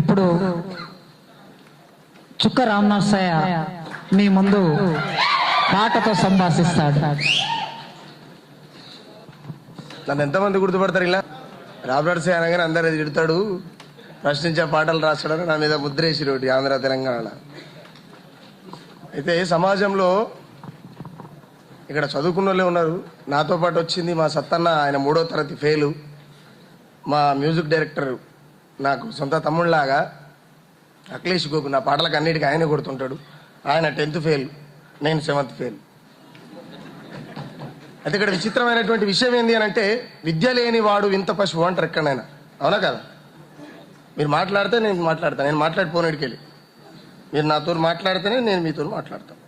ఇప్పుడు చుక్క రామనర్సయ్య మీ ముందు పాటతో సంభాషిస్తాడు. నన్ను ఎంతమంది గుర్తుపడతారు ఇలా? రాబర్ట్స్ అనగానే అందరు అది తిడతాడు. ప్రశ్నించే పాటలు రాస్తాడని నా మీద ముద్రేసి రోటి ఆంధ్ర తెలంగాణ. అయితే సమాజంలో ఇక్కడ చదువుకున్న వాళ్ళే ఉన్నారు. నాతో పాటు వచ్చింది మా సత్తన్న ఆయన మూడో తరగతి ఫెయిలు. మా మ్యూజిక్ డైరెక్టర్ నాకు సొంత తమ్ముళ్ళలాగా అఖిలేష్ గోకు నా పాటలకు అన్నిటికీ ఆయనే కొడుతుంటాడు. ఆయన టెన్త్ ఫెయిల్ నేను సెవెంత్ ఫెయిల్ అయితే ఇక్కడ విచిత్రమైనటువంటి విషయం ఏంటి అని అంటే విద్య లేని వాడు వింత పశువు అంటారు ఎక్కడైనా. అవునా కదా? మీరు మాట్లాడితే నేను మాట్లాడతాను నేను మాట్లాడిపోయినడికి వెళ్ళి. మీరు నాతో మాట్లాడితేనే నేను మీతో మాట్లాడతాను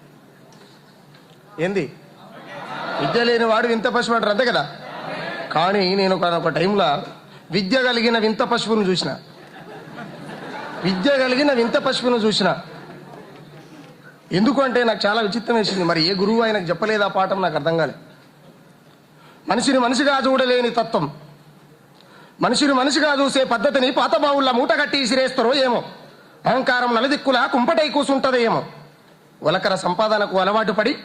ఏంది? విద్య లేని వాడు వింత పశువు అంటారు అంతే కదా? కానీ నేను ఒక టైంలో విద్య కలిగిన వింత పశువును చూసిన. విద్య కలిగిన వింత పశువును చూసిన. ఎందుకంటే నాకు చాలా విచిత్రం వేసింది. మరి ఏ గురువు ఆయనకు చెప్పలేదు ఆ పాఠం? నాకు అర్థం కాలేదు మనిషిని మనిషిగా చూడలేని తత్వం. మనిషిని మనిషిగా చూసే పద్ధతిని పాత బావుల్లో మూట కట్టి ఇసిరేస్తారో ఏమో. అహంకారం నలుదిక్కులా కుంపటై కూసుంటదో ఏమో ఉలకర సంపాదనకు అలవాటు పడి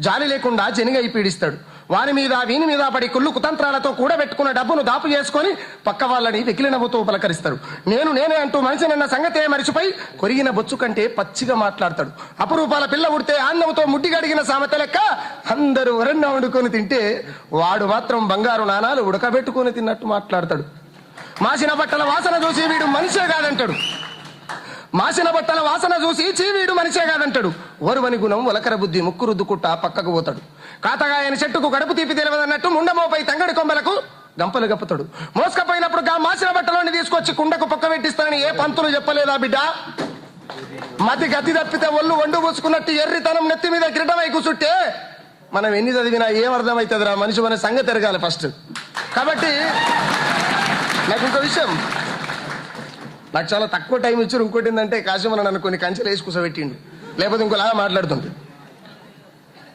జాలి లేకుండా జనిగై పీడిస్తాడు. వారి మీద వీని మీద పడి కుళ్ళు కుతంత్రాలతో కూడబెట్టుకున్న డబ్బును దాపు చేసుకొని పక్క వాళ్ళని వెకిలి నవ్వుతూ నేను నేనే అంటూ మనిషి నిన్న సంగతే మరిచిపోయి కొరిగిన బొచ్చు కంటే పచ్చిగా మాట్లాడతాడు. అపరూపాల పిల్ల ఉడితే ఆన్నముతో ముడ్డిగడిగిన సామెత లెక్క అందరూ వరన్న వండుకొని తింటే వాడు మాత్రం బంగారు నాణాలు ఉడకబెట్టుకొని తిన్నట్టు మాట్లాడతాడు. మాసిన బట్టల వాసన చూసి వీడు మనిషే కాదంటాడు. మాసిన బట్టల వాసన చూసి చీవీడు మనిషే కాదంటాడు. ఓరువని గుణం వలకర బుద్ధి ముక్కు రుద్దుకుట్ట పక్కకు పోతాడు. కాతగాయని చెట్టుకు గడుపు తీపి తెలియదన్నట్టు ముండమోపై తంగడి కొమ్మలకు గంపలు గప్పుతాడు. మోసుకపోయినప్పుడు గా మాసిన బట్టలోని తీసుకొచ్చి కుండకు పక్క పెట్టిస్తానని ఏ పంతులు చెప్పలేదా బిడ్డ? మతి గతి తప్పితే ఒళ్ళు వండు పోసుకున్నట్టు ఎర్రితనం నెత్తి మీద కిరటమై కూసుట్టే మనం ఎన్ని చదివినా ఏం అర్థమవుతుందిరా మనిషి మన సంగతి ఎరగాలి ఫస్ట్. కాబట్టి నాకు ఇంకో విషయం. నాకు చాలా తక్కువ టైం ఇచ్చారు. ఇంకోటి ఏంటంటే కాశీమన నన్ను కొన్ని కంచెలు వేసి కూసబెట్టిండు. లేకపోతే ఇంకోలాగా మాట్లాడుతుంది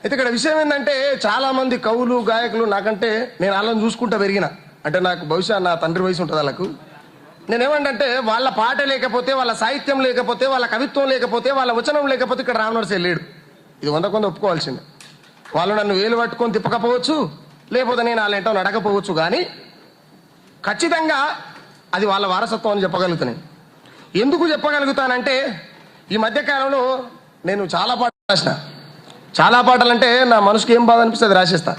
అయితే ఇక్కడ విషయం ఏంటంటే చాలా మంది కవులు గాయకులు నాకంటే నేను వాళ్ళని చూసుకుంటా పెరిగిన. అంటే నాకు బహుశా నా తండ్రి వయసు ఉంటుంది వాళ్ళకు. నేనేమంటే వాళ్ళ పాట లేకపోతే వాళ్ళ సాహిత్యం లేకపోతే వాళ్ళ కవిత్వం లేకపోతే వాళ్ళ వచనం లేకపోతే ఇక్కడ రావణర్సే లేడు. ఇది వంద కొంత ఒప్పుకోవాల్సిందే. వాళ్ళు నన్ను వేలు పట్టుకొని తిప్పకపోవచ్చు లేకపోతే నేను వాళ్ళ ఏంటో నడకపోవచ్చు కానీ ఖచ్చితంగా అది వాళ్ళ వారసత్వం అని చెప్పగలుగుతున్నాను ఎందుకు చెప్పగలుగుతానంటే ఈ మధ్యకాలంలో నేను చాలా పాటలు రాసిన. చాలా పాటలు అంటే నా మనసుకి ఏం బాధ అనిపిస్తుంది రాసేస్తా.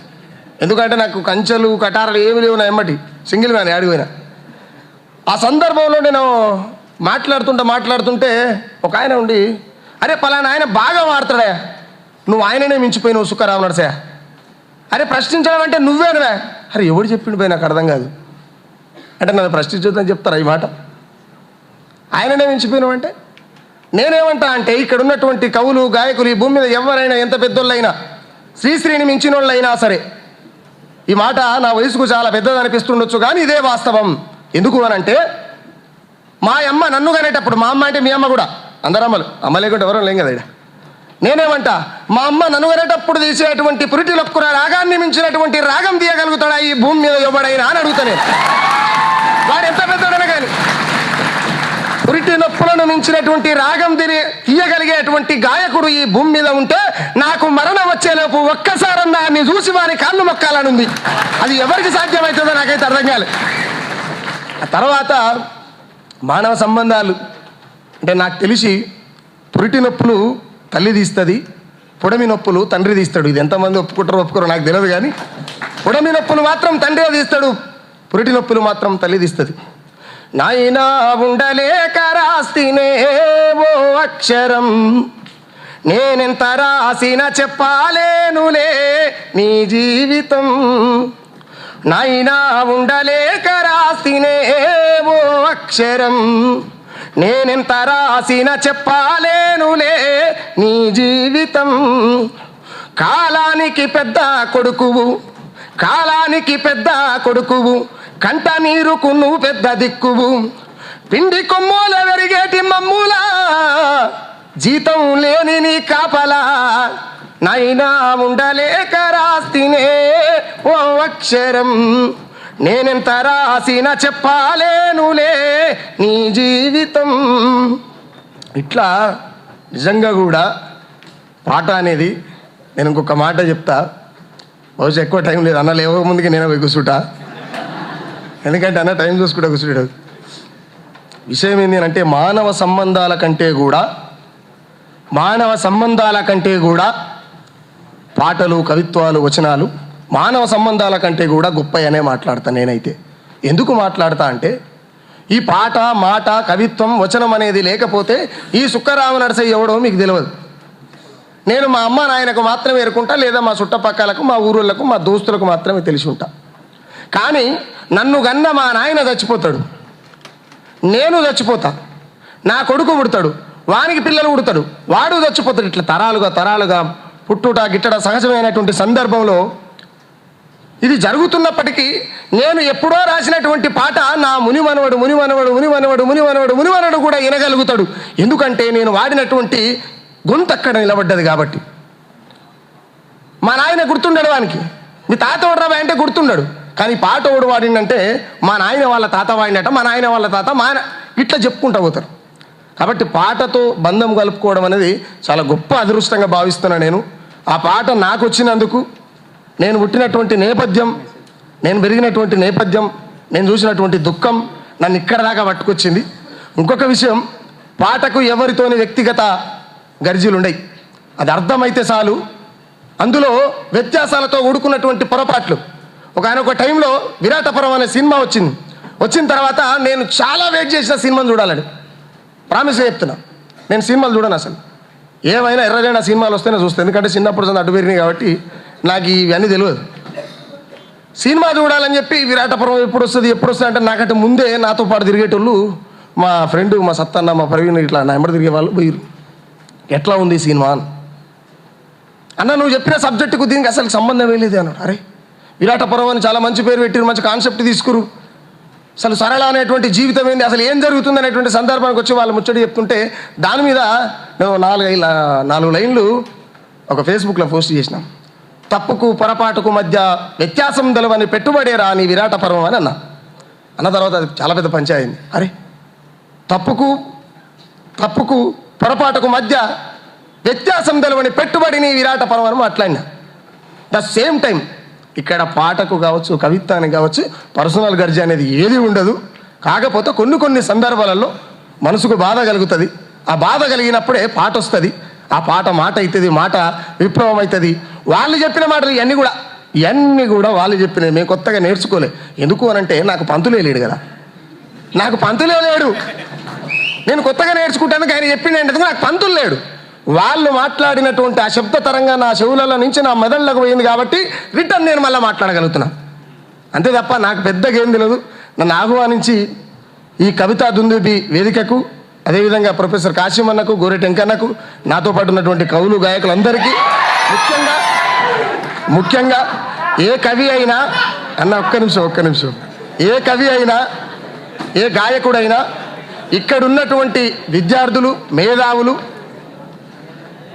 ఎందుకంటే నాకు కంచెలు కటారాలు ఏమి లేవు నా ఎమ్మటి. సింగిల్ మ్యాన్ ఆడిపోయినా ఆ సందర్భంలో నేను మాట్లాడుతుంటే మాట్లాడుతుంటే ఒక ఆయన ఉండి అరే పలానా ఆయన బాగా మాడతాడా నువ్వు ఆయననే మించిపోయినావు సుఖరావు నరసయ్య. అరే ప్రశ్నించడం అంటే నువ్వేనవే. అరే ఎవడు చెప్పిండు పోయి నాకు అర్థం కాదు. అంటే నన్ను ప్రశ్నించొద్దని చెప్తారా ఈ మాట? ఆయననే మించిపోయినావు అంటే నేనేమంటా అంటే ఇక్కడ ఉన్నటువంటి కవులు గాయకులు ఈ భూమి మీద ఎవరైనా ఎంత పెద్దోళ్ళైనా శ్రీశ్రీని మించిన వాళ్ళైనా సరే ఈ మాట నా వయసుకు చాలా పెద్దది అనిపిస్తుండొచ్చు కానీ ఇదే వాస్తవం. ఎందుకు అని అంటే మా అమ్మ నన్ను కనేటప్పుడు మా అమ్మ అంటే మీ అమ్మ కూడా అందరు అమ్మలు అమ్మ లేకుంటే ఎవరూ లేం కదా ఇక్కడ నేనేమంటా మా అమ్మ నన్ను కనేటప్పుడు తీసేటువంటి పురిటి లొక్కున రాగాన్ని మించినటువంటి రాగం తీయగలుగుతాడా ఈ భూమి మీద ఎవడైనా అని అడుగుతా నేను వాడు ఎంత పెద్దోడైనా కానీ పురిటి మించినటువంటి రాగం తిని తీయగలిగేటువంటి గాయకుడు ఈ భూమి మీద ఉంటే నాకు మరణం వచ్చేలోపు ఒక్కసారన్నా నీ చూసి వారి కాళ్ళు మొక్కాలనుంది. అది ఎవరికి సాధ్యమవుతుందో నాకైతే అర్థం కాలేదు తర్వాత మానవ సంబంధాలు అంటే నాకు తెలిసి పురిటి నొప్పులు తల్లి తీస్తుంది పొడమి నొప్పులు తండ్రి తీస్తాడు. ఇది ఎంతమంది ఒప్పుకుంటారో ఒప్పుకోరో నాకు తెలియదు కానీ పొడమి నొప్పులు మాత్రం తండ్రి తీస్తాడు పురిటి నొప్పులు మాత్రం తల్లి తీస్తుంది. నైనా ఉండలేక రాస్తినే ఓ అక్షరం. నేనెంత రాసిన చెప్పాలేనులే నీ జీవితం. నైనా ఉండలేక రాసినే ఓ అక్షరం. నేనెంత రాసిన చెప్పాలేనులే నీ జీవితం. కాలానికి పెద్ద కొడుకువు కాలానికి పెద్ద కొడుకువు కంట నీరుకు నువ్వు పెద్ద దిక్కువు. పిండి కొమ్ముల వెరిగేటి మమ్ములా. జీతం లేని నీ కాపలా. నైనా ఉండలేక రాస్తినే ఓ అక్షరం. నేనెంత రాసిన చెప్పాలేనులే నీ జీవితం. ఇట్లా నిజంగా కూడా పాట అనేది నేను ఇంకొక మాట చెప్తా. బహుశా ఎక్కువ టైం లేదు. అన్న లేవక ముందుకి నేను పోయి కూర్చుంటా. ఎందుకంటే అన్న టైం చూసుకుంటా కూర్చుంటాడు విషయం ఏంటి అంటే మానవ సంబంధాల కంటే కూడా మానవ సంబంధాల కంటే కూడా పాటలు కవిత్వాలు వచనాలు మానవ సంబంధాల కంటే కూడా గొప్పయనే మాట్లాడతా నేనైతే. ఎందుకు మాట్లాడతా అంటే ఈ పాట మాట కవిత్వం వచనం అనేది లేకపోతే ఈ సుక్కరామ నరసయ్య ఎవడో మీకు తెలియదు. నేను మా అమ్మ నాయనకు మాత్రమే ఎరుకుంటా లేదా మా చుట్టపక్కలకు మా ఊరులకు మా దోస్తులకు మాత్రమే తెలిసి ఉంటా. కానీ నన్ను గన్న మా నాయన చచ్చిపోతాడు. నేను చచ్చిపోతా. నా కొడుకు పుడతాడు. వానికి పిల్లలు పుడతాడు. వాడు చచ్చిపోతాడు. ఇట్లా తరాలుగా తరాలుగా పుట్టుట గిట్టడ సహజమైనటువంటి సందర్భంలో ఇది జరుగుతున్నప్పటికీ నేను ఎప్పుడో రాసినటువంటి పాట నా ముని మనవడు ముని మనవడు ముని మనవడు కూడా వినగలుగుతాడు. ఎందుకంటే నేను వాడినటువంటి గొంతు అక్కడ నిలబడ్డది కాబట్టి. మా నాయన గుర్తుండడు వానికి. మీ తాత ఓడరా అంటే గుర్తుండడు. కానీ పాట ఓడు వాడిందంటే మా నాయన వాళ్ళ తాత వాడినట మా నాయన వాళ్ళ తాత మా ఇట్లా చెప్పుకుంటా పోతారు. కాబట్టి పాటతో బంధం కలుపుకోవడం అనేది చాలా గొప్ప అదృష్టంగా భావిస్తున్నా నేను. ఆ పాట నాకు వచ్చినందుకు నేను పుట్టినటువంటి నేపథ్యం నేను పెరిగినటువంటి నేపథ్యం నేను చూసినటువంటి దుఃఖం నన్ను ఇక్కడ దాకా పట్టుకొచ్చింది. ఇంకొక విషయం పాటకు ఎవరితోని వ్యక్తిగత గర్జీలు ఉండయి అది అర్థమైతే చాలు. అందులో వ్యత్యాసాలతో ఊడుకున్నటువంటి పొరపాట్లు. ఒక ఆయన ఒక టైంలో విరాటపురం అనే సినిమా వచ్చింది. వచ్చిన తర్వాత నేను చాలా వెయిట్ చేసిన సినిమాను చూడాలని. ప్రామిస్ చెప్తున్నా. నేను సినిమాలు చూడను అసలు. ఏమైనా ఎర్రజెండా సినిమాలు వస్తేనే చూస్తాను ఎందుకంటే చిన్నప్పుడు సంది అడ్డు పెరిగినాయి కాబట్టి నాకు ఇవన్నీ తెలియదు. సినిమా చూడాలని చెప్పి విరాటపురం ఎప్పుడు వస్తుంది ఎప్పుడు వస్తుంది అంటే నాకంటే ముందే నాతో పాటు తిరిగేటోళ్ళు మా ఫ్రెండ్ మా సత్తన్న మా ప్రవీణ్ ఇట్లా నా ఎంబడి తిరిగే వాళ్ళు పోయిరు ఎట్లా ఉంది సినిమా అని. అన్న నువ్వు చెప్పిన సబ్జెక్టుకు దీనికి అసలు సంబంధం లేదు అన్నాడు. అరే విరాటపురం అని చాలా మంచి పేరు పెట్టిరు మంచి కాన్సెప్ట్ తీసుకురు అసలు సరళ అనేటువంటి జీవితం ఏంది? అసలు ఏం జరుగుతుంది అనేటువంటి సందర్భానికి వచ్చి వాళ్ళు ముచ్చడి చెప్తుంటే దాని మీద మేము నాలుగు నాలుగు లైన్లు ఒక ఫేస్బుక్లో పోస్ట్ చేసినాం. తప్పుకు పొరపాటుకు మధ్య వ్యత్యాసం తెలవని పెట్టుబడే రాని విరాటపర్వం అని అన్నా. అన్న తర్వాత అది చాలా పెద్ద పంచాయింది అరే తప్పుకు తప్పుకు పొరపాటుకు మధ్య వ్యత్యాసం తెలవని పెట్టుబడిని విరాట పర్వం అని మాట్లాడినా. ద సేమ్ టైం ఇక్కడ పాటకు కావచ్చు కవిత్వానికి కావచ్చు పర్సనల్ గర్జ అనేది ఏది ఉండదు. కాకపోతే కొన్ని కొన్ని సందర్భాలలో మనసుకు బాధ కలుగుతుంది. ఆ బాధ కలిగినప్పుడే పాట వస్తుంది. ఆ పాట మాట అవుతుంది మాట విప్లవం అవుతుంది వాళ్ళు చెప్పిన మాటలు ఇవన్నీ కూడా ఇవన్నీ కూడా వాళ్ళు చెప్పినవి మేము కొత్తగా నేర్చుకోలే. ఎందుకు అనంటే నాకు పంతులే లేడు కదా. నాకు పంతులే లేడు? నేను కొత్తగా నేర్చుకుంటాను ఆయన చెప్పిన ఏంటంటే నాకు పంతులు లేడు. వాళ్ళు మాట్లాడినటువంటి ఆ శబ్ద తరంగా నా చెవులలో నుంచి నా మెదళ్ళకు పోయింది కాబట్టి రిటర్న్ నేను మళ్ళీ మాట్లాడగలుగుతున్నా. అంతే తప్ప నాకు పెద్దగా ఏం తెలియదు నన్ను ఆహ్వానించి ఈ కవితా దుందుబి వేదికకు అదేవిధంగా ప్రొఫెసర్ కాశీమన్నకు గోరె టెంకన్నకు నాతో పాటు ఉన్నటువంటి కవులు గాయకులందరికీ ముఖ్యంగా ముఖ్యంగా ఏ కవి అయినా అన్న ఒక్క నిమిషం ఒక్క నిమిషం. ఏ కవి అయినా ఏ గాయకుడైనా ఇక్కడ ఉన్నటువంటి విద్యార్థులు మేధావులు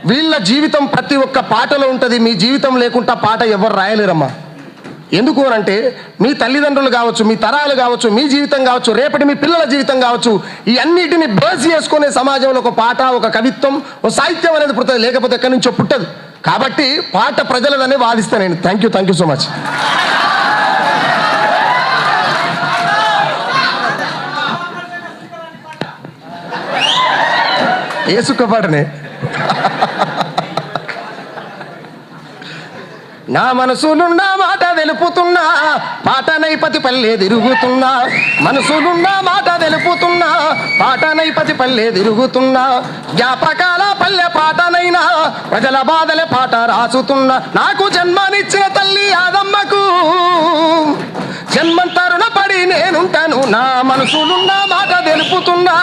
వీళ్ళ జీవితం ప్రతి ఒక్క పాటలో ఉంటుంది మీ జీవితం లేకుండా పాట ఎవరు రాయలేరమ్మా. ఎందుకు అని అంటే మీ తల్లిదండ్రులు కావచ్చు మీ తరాలు కావచ్చు మీ జీవితం కావచ్చు రేపటి మీ పిల్లల జీవితం కావచ్చు ఈ అన్నిటిని బేస్ చేసుకునే సమాజంలో ఒక పాట ఒక కవిత్వం ఒక సాహిత్యం అనేది పుడుతుంది లేకపోతే ఎక్కడి నుంచో పుట్టదు. కాబట్టి పాట ప్రజలదనే వాదిస్తాను నేను. Thank you thank you so much ఏ సుక్క నా మనసులున్న మాట వెలుపుతున్నా పాట నైపతి పల్లె తిరుగుతున్నా. మనసులున్న మాట తెలిపుతున్నా పాట నైపతి పల్లె తిరుగుతున్నా. జ్ఞాపకాల పల్లె పాటనైనా ప్రజల బాధల పాట రాసుతున్నా. నాకు జన్మనిచ్చిన తల్లి ఆదమ్మకు జన్మంతరుణ పడి నేనుంటాను. నా మనసులున్న మాట తెలుపుతున్నా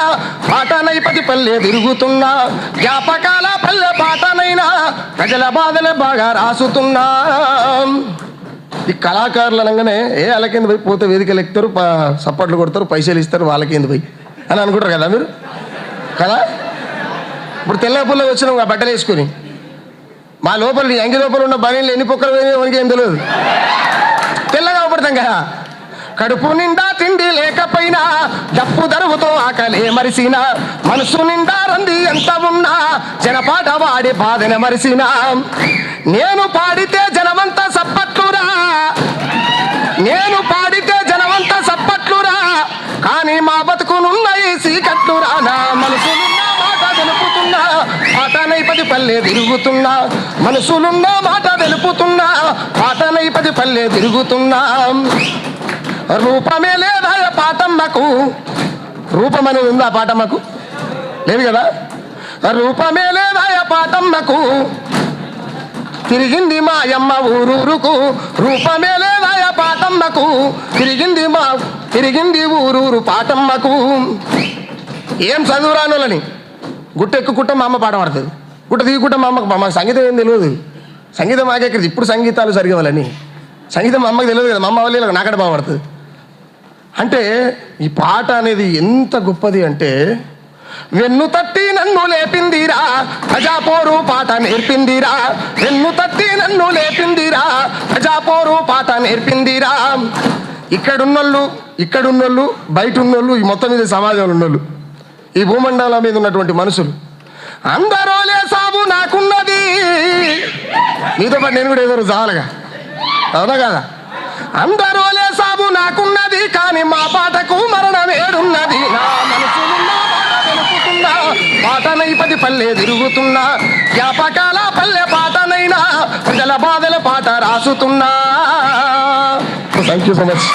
పాటనైపతి పల్లె తిరుగుతున్నా జ్ఞాపకాల పల్లె పాటనైనా ప్రజల బాధలే బాగా రాసుతున్నా. ఈ కళాకారులు అనగానే ఏ వాళ్ళకింద పోయి పోతే వేదికలు ఎక్కుతారు సప్పట్లు కొడతారు పైసలు ఇస్తారు వాళ్ళకింద పోయి అని అనుకుంటారు కదా మీరు? కదా? ఇప్పుడు తెల్ల పుల్ల వచ్చినాం ఆ బట్టలు వేసుకొని. మా లోపల అంగి లోపల ఉన్న బనీళ్ళు ఎన్ని పొక్కలు పోయినా మనకి ఏం తెలియదు తెల్లగా అవపడతాం కదా? కడుపు నిండా తిండి లేకపోయినా డప్పు దరువుతో ఆకలే మరిసిన మనసు నిండా రంది ఎంత ఉన్నా జనపాట వాడి బాధన మరిసిన. నేను పాడితే జనమంతా సప్పట్లురా. నేను పాడితే జనమంతా సప్పట్లురా. కానీ మా బతుకునున్నాయి సీకట్లురా. నా మనసు మాట తెలుపుతున్నా పాటనై పది పల్లె తిరుగుతున్నా మనసులున్న మాట తెలుపుతున్నా పాటనై పది పల్లె తిరుగుతున్నా. రూపమే లేదా పాటమ్మకు? రూపం అనేది ఉందా పాటమ్మకు? లేదు కదా? రూపమే లేదా పాటమ్మకు? తిరిగింది మా అమ్మ ఊరూరుకు. రూపమే లేదా పాటమ్మకు? తిరిగింది మా తిరిగింది ఊరూరు పాటమ్మకు. ఏం చదువురానులని గుట్ట ఎక్కుకుంటే మా అమ్మ పాట పడుతుంది. గుట్ట దిగుకుంటే మా అమ్మకు మా సంగీతం ఏం తెలియదు. సంగీతం మాకెక్కడిది ఇప్పుడు సంగీతాలు సరిగవాలని సంగీతం మా అమ్మకి తెలియదు కదా మా అమ్మ వాళ్ళు నాకడ బాగుపడుతుంది అంటే ఈ పాట అనేది ఎంత గొప్పది అంటే వెన్ను తట్టి నన్ను లేపిందిరా ప్రజాపోరు పాట నేర్పిందిరా. వెన్ను తట్టి నన్ను లేపిందిరా ప్రజాపోరు పాట నేర్పిందిరా. ఇక్కడున్నోళ్ళు ఇక్కడున్నోళ్ళు బయట ఉన్నోళ్ళు ఈ మొత్తం మీద సమాజంలో ఉన్నోళ్ళు ఈ భూమండలం మీద ఉన్నటువంటి మనుషులు అందరూ సాబు నాకున్నది. నీతో పాటు నేను కూడా ఏదో చావాలిగా. అవునా కదా? అందరూ సాబు నాకున్నది కానీ మా పాటకు మరణం ఏడున్నది. నా మనసులున్న మాట పల్లె తిరుగుతున్నా. జ్ఞాపకాల పల్లె పాటనైనా ప్రజల బాధల పాట రాసుతున్నా. Thank you so much